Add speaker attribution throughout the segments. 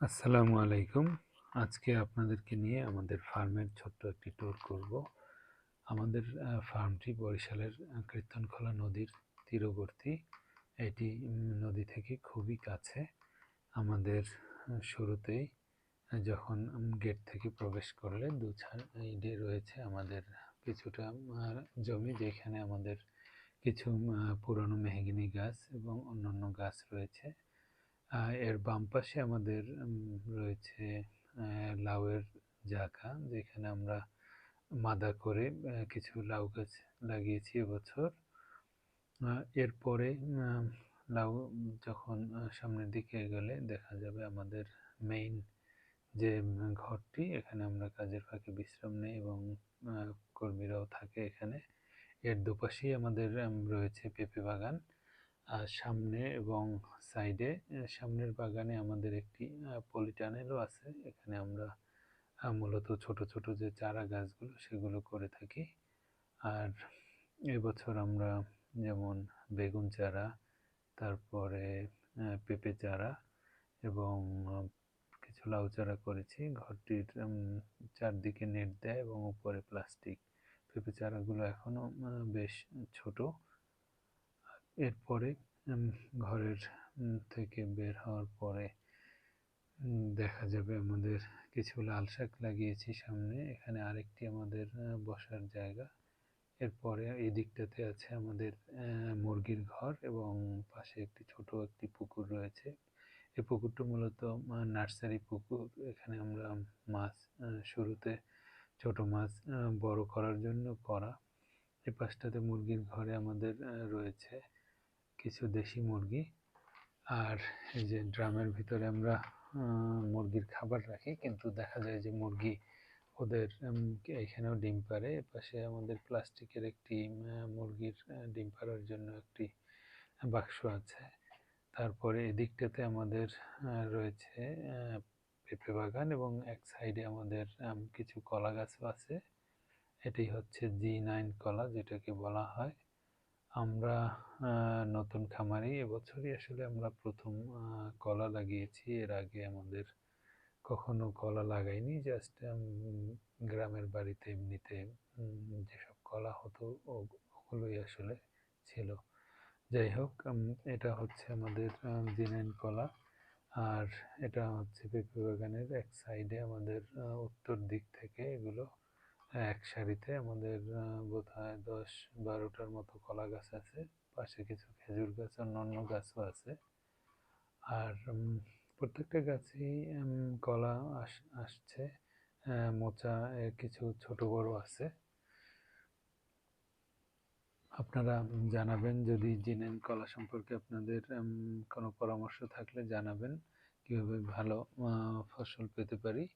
Speaker 1: আসসালামু আলাইকুম। আজকে আপনাদেরকে নিয়ে আমাদের ফার্মের ছোট্ট একটি ট্যুর করব। আমাদের ফার্মটি বরিশালের কীর্তনখোলা নদীর তীরবর্তী। এটি নদী থেকে খুবই কাছে। আমাদের শুরুতেই যখন গেট থেকে প্রবেশ করলে দু সাইডে রয়েছে আমাদের কিছুটা জমি যেখানে আমাদের কিছু পুরনো মেহগিনি গাছ এবং অন্যান্য গাছ রয়েছে। এর বাম পাশে আমাদের রয়েছে লাউয়ের জায়গা যেখানে আমরা মাদা করে কিছু লাউ গাছ লাগিয়েছি এবছর। এরপরে লাউ যখন সামনের দিকে এগোলে দেখা যাবে আমাদের মেইন যে ঘরটি, এখানে আমরা কাজের ফাঁকে বিশ্রাম নেই এবং কর্মীরাও থাকে এখানে। এর দুপাশেই আমাদের রয়েছে পেঁপে বাগান। সামনে এবং সাইডে সামনের বাগানে আমাদের একটি পলিটানেলও আছে। এখানে আমরা মূলত ছোট ছোট যে চারা গাছগুলো সেগুলো করে থাকি। আর এবছর আমরা যেমন বেগুন চারা, তারপরে পেঁপে চারা এবং কিছু লাউ চারা করেছি। ঘরটির চারদিকে নেট দেয় এবং উপরে প্লাস্টিক পেঁপে চারাগুলো এখনও বেশ ছোট। এরপরে ঘরের থেকে বের হওয়ার পরে দেখা যাবে আমাদের কিছু লাল শাক লাগিয়েছি সামনে। এখানে আরেকটি আমাদের বসার জায়গা। এরপরে এই দিকটাতে আছে আমাদের মুরগির ঘর এবং পাশে একটি ছোট একটি পুকুর রয়েছে। এই পুকুরটা মূলত নার্সারি পুকুর। এখানে আমরা মাছ শুরুতে ছোট মাছ বড় করার জন্য করা। এই পাশটাতে মুরগির ঘরে আমাদের রয়েছে। কিছু দেশি মুরগি। আর এই যে ড্রামের ভিতরে আমরা মুরগির খাবার রাখি, কিন্তু দেখা যায় যে মুরগি ওদের এখানেও ডিম পারে পাশে আমাদের প্লাস্টিকের একটি মুরগির ডিম পাড়ার জন্য একটি বাক্স আছে। তারপরে এদিকটাতে আমাদের রয়েছে পেঁপে বাগান এবং এক সাইডে আমাদের কিছু কলা গাছও আছে। এটি হচ্ছে জি নাইন কলা, যেটাকে বলা হয়। আমরা নতুন খামারি, এবছরই আসলে আমরা প্রথম কলা লাগিয়েছি। এর আগে আমাদের কখনো কলা লাগাইনি জাস্ট গ্রামের বাড়িতে এমনিতে যেসব কলা হতো ওগুলোই আসলে ছিল। যাই হোক এটা হচ্ছে আমাদের জিনাইন কলা। আর এটা হচ্ছে পেঁপে বাগানের এক সাইডে আমাদের উত্তর দিক থেকে এগুলো এক সারিতে আমাদের আহ, বোধহয় দশ বারোটার মতো কলা গাছ আছে। পাশে কিছু খেজুর গাছ অন্যান্য গাছও আছে। আর প্রত্যেকটা গাছেই কলা আস- আসছে। মোচা কিছু ছোট বড় আছে। আপনারা জানাবেন যদি জিনেন কলা সম্পর্কে আপনাদের কোনো পরামর্শ থাকলে জানাবেন। কীভাবে ভালো ফসল পেতে পারি।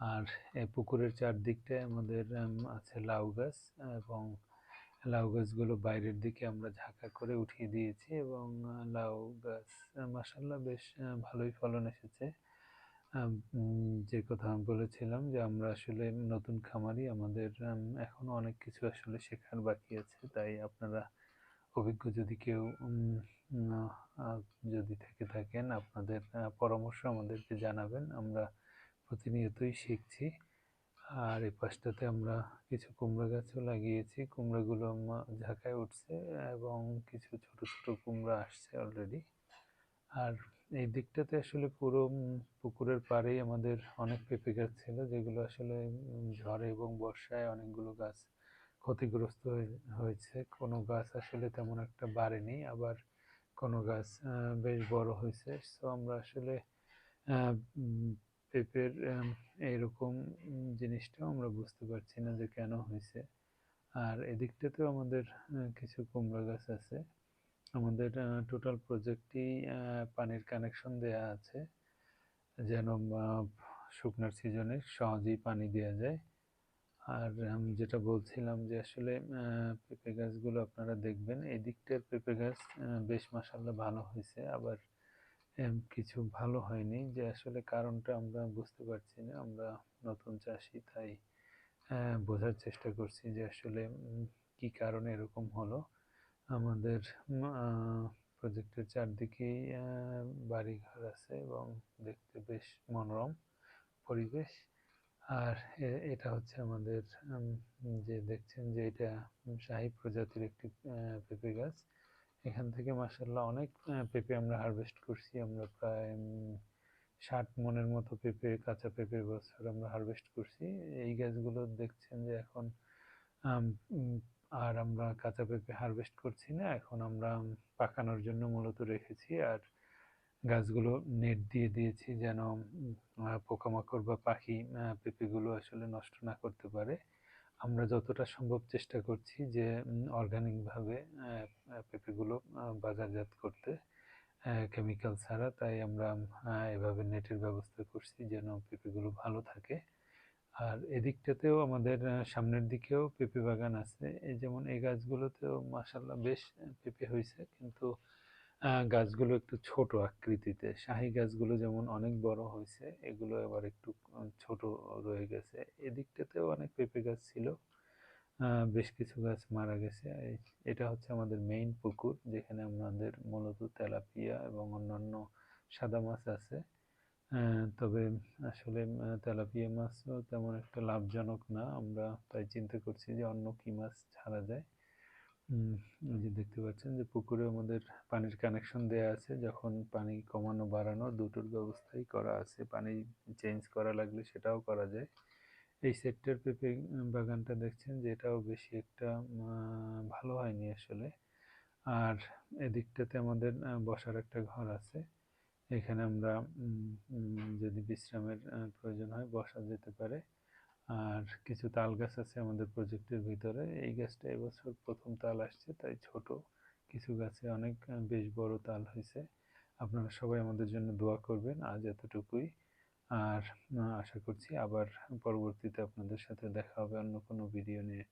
Speaker 1: আর এই পুকুরের চারদিকটায় আমাদের আছে লাউ গাছ এবং লাউ গাছগুলো বাইরের দিকে আমরা ঝাঁকা করে উঠিয়ে দিয়েছি এবং লাউ গাছ মাসাল্লাহ বেশ ভালোই ফলন এসেছে। যে কথা আমি বলেছিলাম যে আমরা আসলে নতুন খামারি আমাদের উম, এখনও অনেক কিছু আসলে শেখার বাকি আছে তাই আপনারা অভিজ্ঞ যদি কেউ যদি থেকে থাকেন আপনাদের পরামর্শ আমাদেরকে জানাবেন। আমরা প্রতিনিয়তই শিখছি। আর এই পাশটাতে আমরা কিছু কুমড়া গাছও লাগিয়েছি। কুমড়াগুলো ঝাঁকায় উঠছে এবং কিছু ছোট ছোট কুমড়া আসছে অলরেডি আর এই দিকটাতে আসলে পুরো পুকুরের পাড়েই আমাদের অনেক পেঁপে গাছ ছিল, যেগুলো আসলে ঝড়ে এবং বর্ষায় অনেকগুলো গাছ ক্ষতিগ্রস্ত হয়ে- হয়েছে। কোনো গাছ আসলে তেমন একটা বাড়েনি, আবার কোনো গাছ বেশ বড় হয়েছে। সো আমরা আসলে পেঁপের এইরকম জিনিসটাও আমরা বুঝতে পারছি না যে কেন হয়েছে। আর এদিকটাতেও আমাদের কিছু কুমড়া গাছ আছে। আমাদের টোটাল প্রজেক্টই পানির কানেকশন দেয়া আছে। যেন শুকনার সিজনে সহজেই পানি দেওয়া যায়। আর আমি যেটা বলছিলাম যে আসলে পেঁপে গাছগুলো আপনারা দেখবেন এই দিকটার পেঁপে গাছ বেশ মাসাল্লাহ ভালো হয়েছে। আবার কিছু ভালো হয়নি। যে আসলে কারণটা আমরা বুঝতে পারছি না। আমরা নতুন চাষি, তাই বোঝার চেষ্টা করছি যে আসলে কি কারণে এরকম হলো। আমাদের প্রজেক্টের চারদিকেই বাড়িঘর আছে এবং দেখতে বেশ মনোরম পরিবেশ। আর এটা হচ্ছে আমাদের যে দেখছেন যে এটা শাহী প্রজাতির একটি পেঁপে গাছ। এখান থেকে মাসাল্লাহ অনেক পেঁপে আমরা হারভেস্ট করছি। আমরা প্রায় ষাট মনের মতো পেঁপে, কাঁচা পেঁপে বছর আমরা হারভেস্ট করছি। এই গাছগুলো দেখছেন যে এখন আর আমরা কাঁচা পেঁপে হারভেস্ট করছি না। এখন আমরা পাকানোর জন্য মূলত রেখেছি। আর গাছগুলো নেট দিয়ে দিয়েছি যেন পোকামাকড় বা পাখি পেঁপেগুলো আসলে নষ্ট না করতে পারে। আমরা যতটা সম্ভব চেষ্টা করছি যে অর্গানিকভাবে পেঁপেগুলো বাজারজাত করতে। কেমিক্যাল ছাড়া তাই আমরা এভাবে নেটের ব্যবস্থা করছি যেন পেঁপেগুলো ভালো থাকে। আর এদিকটাতেও আমাদের সামনের দিকেও পেঁপে বাগান আছে। এই যেমন এই গাছগুলোতেও মাসাল্লাহ বেশ পেঁপে হয়েছে কিন্তু গাছগুলো একটু ছোট আকৃতিতে। শাহি গাছগুলো যেমন অনেক বড় হয়েছে, এগুলো আবার একটু ছোট রয়ে গেছে। এদিকটাতেও অনেক পেঁপে গাছ ছিল। বেশ কিছু গাছ মারা গেছে। এটা হচ্ছে আমাদের মেইন পুকুর, যেখানে আমাদের মূলত তেলাপিয়া এবং অন্যান্য সাদা মাছ আছে। তবে আসলে তেলাপিয়া মাছও তেমন একটা লাভজনক না। আমরা তাই চিন্তা করছি যে অন্য কি মাছ ছাড়া যায়। যে দেখতে পাচ্ছেন যে পুকুরে আমাদের পানির কানেকশন দেয়া আছে। যখন পানি কমানো, বাড়ানো দুটোর ব্যবস্থাই করা আছে। পানি চেঞ্জ করা লাগলে সেটাও করা যায়। এই সেক্টর পেঁপে বাগানটা দেখছেন যে এটাও বেশি একটা ভালো হয়নি আসলে। আর এদিকটাতে আমাদের বসার একটা ঘর আছে। এখানে আমরা যদি বিশ্রামের প্রয়োজন হয় বসা যেতে পারে। আর কিছু তাল গাছ আছে আমাদের প্রজেক্টের ভিতরে। এই গাছটা এবছর প্রথম তাল আসছে, তাই ছোট। কিছু গাছে অনেক বেশ বড় তাল হয়েছে। আপনারা সবাই আমাদের জন্য দোয়া করবেন আজ এতটুকুই। আর আশা করছি আবার পরবর্তীতে আপনাদের সাথে দেখা হবে অন্য কোনো ভিডিও নিয়ে।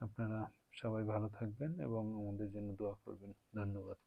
Speaker 1: আপনারা সবাই ভালো থাকবেন এবং আমাদের জন্য দোয়া করবেন। ধন্যবাদ।